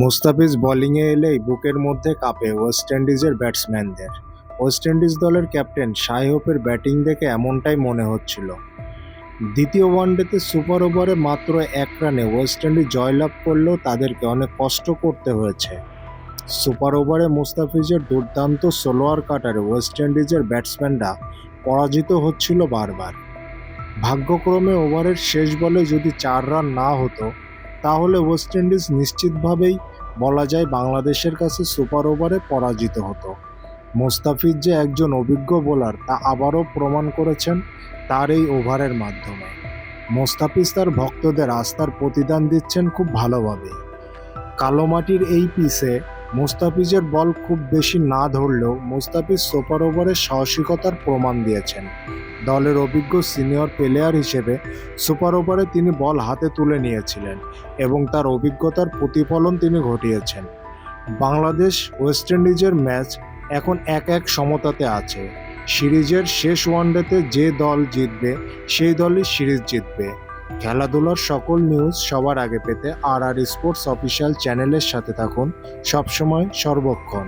মুস্তাফিজ বোলিংয়ে এলেই বুকের মধ্যে কাঁপে ওয়েস্ট ইন্ডিজের ব্যাটসম্যানদের। ওয়েস্ট ইন্ডিজ দলের ক্যাপ্টেন শাই হোপের ব্যাটিং দেখে এমনটাই মনে হচ্ছিল। দ্বিতীয় ওয়ানডেতে সুপার ওভারে মাত্র এক রানে ওয়েস্ট ইন্ডিজ জয়লাভ করলেও তাদেরকে অনেক কষ্ট করতে হয়েছে। সুপার ওভারে মুস্তাফিজের দুর্দান্ত সোলোয়ার কাটারে ওয়েস্ট ইন্ডিজের ব্যাটসম্যানরা পরাজিত হচ্ছিল বারবার। ভাগ্যক্রমে ওভারের শেষ বলে যদি চার রান না হতো তাহলে ওয়েস্ট ইন্ডিজ নিশ্চিতভাবেই বলা যায় বাংলাদেশের কাছে সুপার ওভারে পরাজিত হতো। মোস্তাফিজ যে একজন অভিজ্ঞ বোলার তা আবারও প্রমাণ করেছেন তার এই ওভারের মাধ্যমে। মোস্তাফিজ তার ভক্তদের আস্থার প্রতিদান দিচ্ছেন খুব ভালোভাবে। কালো মাটির এই পিসে মোস্তাফিজের বল খুব বেশি না ধরলেও মোস্তাফিজ সুপার ওভারের সাহসিকতার প্রমাণ দিয়েছেন। দলের অভিজ্ঞ সিনিয়র প্লেয়ার হিসেবে সুপার ওভারে তিনি বল হাতে তুলে নিয়েছিলেন এবং তার অভিজ্ঞতার প্রতিফলন তিনি ঘটিয়েছেন। বাংলাদেশ ওয়েস্ট ইন্ডিজের ম্যাচ এখন এক এক সমতাতে আছে। সিরিজের শেষ ওয়ানডেতে যে দল জিতবে, সেই দলই সিরিজ জিতবে। খেলাধুলার সকল নিউজ সবার আগে পেতে আর আর স্পোর্টস অফিসিয়াল চ্যানেলের সাথে থাকুন। সবসময় সর্বক্ষণ।